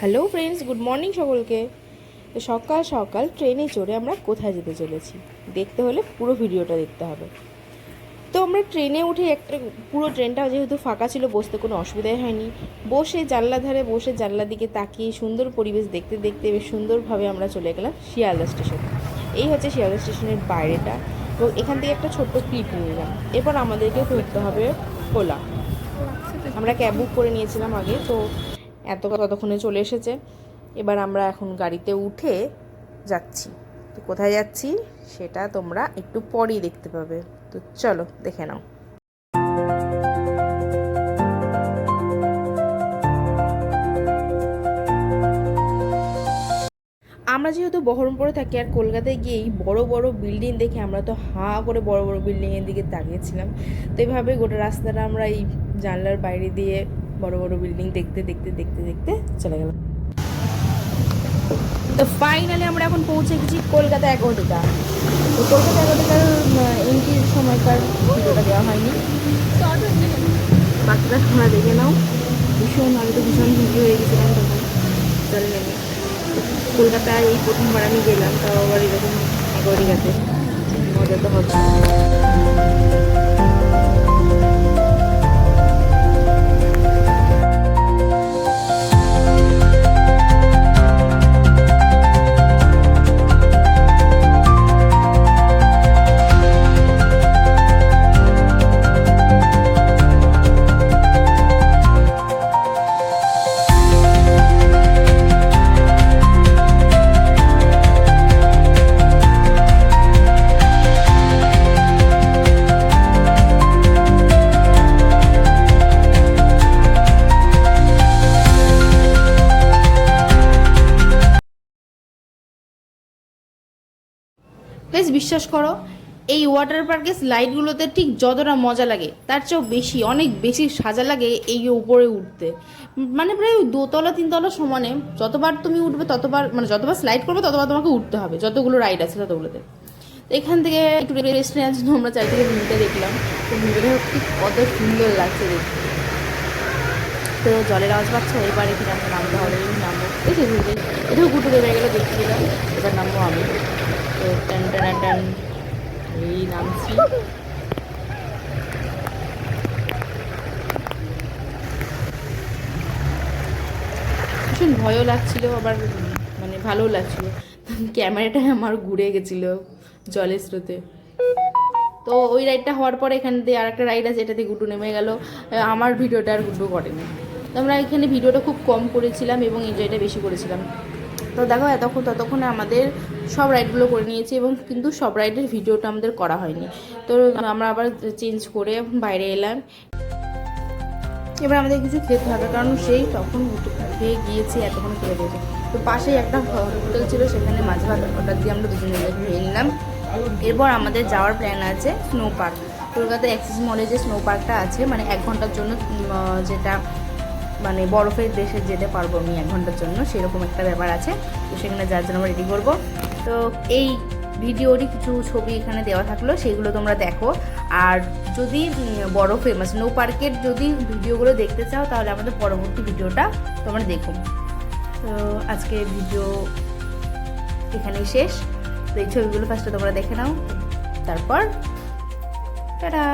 Hello friends good morning সকলকে। তো সকাল সকাল ট্রেনে চড়ে আমরা কোথায় যেতে চলেছি? দেখতে হলে পুরো ভিডিওটা দেখতে হবে। তো আমরা ট্রেনে উঠে একটা পুরো ট্রেনটা যেহেতু ফাঁকা ছিল, বসতে কোনো অসুবিধাই হয়নি। বসে জানলা ধারে বসে জানলার দিকে তাকিয়ে সুন্দর পরিবেশ দেখতে দেখতে বেশ সুন্দরভাবে আমরা চলে গেলাম শিয়ালদা স্টেশন। এই হচ্ছে শিয়ালদা স্টেশনের বাইরেটা এবং এখান থেকে একটা ছোট্ট ক্লিপ নিলাম। এরপর আমাদেরকে ধরতে হবে ওলা আমরা ক্যাব বুক করে নিয়েছিলাম আগে, তো এত ততক্ষণে চলে এসেছে। এবার আমরা এখন গাড়িতে উঠে যাচ্ছি। তো কোথায় যাচ্ছি সেটা তোমরা একটু পরেই দেখতে পাবে। তো চলো, দেখে নাও। আমরা যেহেতু বহরমপুরে থাকি আর কলকাতায় গিয়েই বড় বড় বিল্ডিং দেখে আমরা তো হাঁ করে বড় বড় বিল্ডিংয়ের দিকে তাকিয়েছিলাম। তো এইভাবে গোটা রাস্তাটা আমরা এই জানলার বাইরে দিয়ে বড় বড় বিল্ডিং দেখতে দেখতে দেখতে দেখতে চলে গেলাম। তো ফাইনালি আমরা এখন পৌঁছে গেছি কলকাতা এগারোটিকা তো কলকাতা এগারোটিকার এন্ট্রির সময়কার ভিডিওটা দেওয়া হয়নি। বাকিটা তোমরা দেখে নাও। ভীষণ আমি তো ভীষণ ভিডিও হয়ে গেছিলাম তখন। চলে নেমে কলকাতায় এই প্রথমবার আমি গেলাম, তাও আবার এরকম এগারোটিকাতে মজা তো হবে। প্লিজ বিশ্বাস করো, এই ওয়াটার পার্কের স্লাইডগুলোতে ঠিক যতটা মজা লাগে, তার চেয়েও বেশি, অনেক বেশি সাজা লাগে এই উপরে উঠতে। মানে প্রায় দোতলা, তিনতলা সমানে যতবার তুমি উঠবে, ততবার মানে যতবার স্লাইড করবে, ততবার তোমাকে উঠতে হবে, যতগুলো রাইড আছে ততগুলোতে। এখান থেকে একটু রেস্ট নেওয়ার জন্য আমরা চারিদিকে ভিউটা দেখলাম। তো ভিউটা ঠিক কত সুন্দর লাগছে দেখতে। তো জলের আওয়াজ পাচ্ছ, এবার এখানে আমরা নামতে হবে নামবো। যে ভিউতে এটাও গুটু বেড়ে গেলো, দেখতে এবার নামবো আমি। তো টান টান টান এই নামছি ভীষণ ভয়ও লাগছিল, আবার মানে ভালোও লাগছিল। ক্যামেরাটা আমার ঘুরে গেছিল জলের স্রোতে। তো ওই রাইডটা হওয়ার পরে এখান দিয়ে আর একটা রাইড আছে, এটাতে গুড্ডু নেমে গেল। আমার ভিডিওটা আর গুড্ডু করেনি। আমরা এখানে ভিডিওটা খুব কম করেছিলাম এবং এনজয়টা বেশি করেছিলাম। তো দেখো, এতক্ষণ ততক্ষণে আমাদের সব রাইডগুলো করে নিয়েছি এবং কিন্তু সব রাইডের ভিডিওটা আমাদের করা হয়নি। তো আমরা আবার চেঞ্জ করে বাইরে এলাম। এবার আমাদের কিছু খেতে হবে, কারণ সেই তখন খেয়ে গিয়েছি, এতক্ষণ খেয়ে দিয়েছে তো পাশেই একটা হোটেল ছিল, সেখানে মাছ ভাত অর্ডার দিয়ে আমরা দুজনে খেয়ে নিলাম। এরপর আমাদের যাওয়ার প্ল্যান আছে স্নো পার্ক কলকাতা অ্যাক্সিস মলে যে স্নো পার্কটা আছে মানে এক ঘণ্টার জন্য যেটা মানে বরফের দেশে যেতে পারব আমি এক ঘণ্টার জন্য, সেরকম একটা ব্যাপার আছে। তো সেখানে যার জন্য আমরা রেডি করব। তো এই ভিডিওরই কিছু ছবি এখানে দেওয়া থাকল, সেগুলো তোমরা দেখো। আর যদি বরফে মানে স্নো পার্কের যদি ভিডিওগুলো দেখতে চাও, তাহলে আমাদের পরবর্তী ভিডিওটা তোমরা দেখো। তো আজকে ভিডিও এখানেই শেষ। তো এই ছবিগুলো ফার্স্টে তোমরা দেখে নাও। তারপর, টাটা!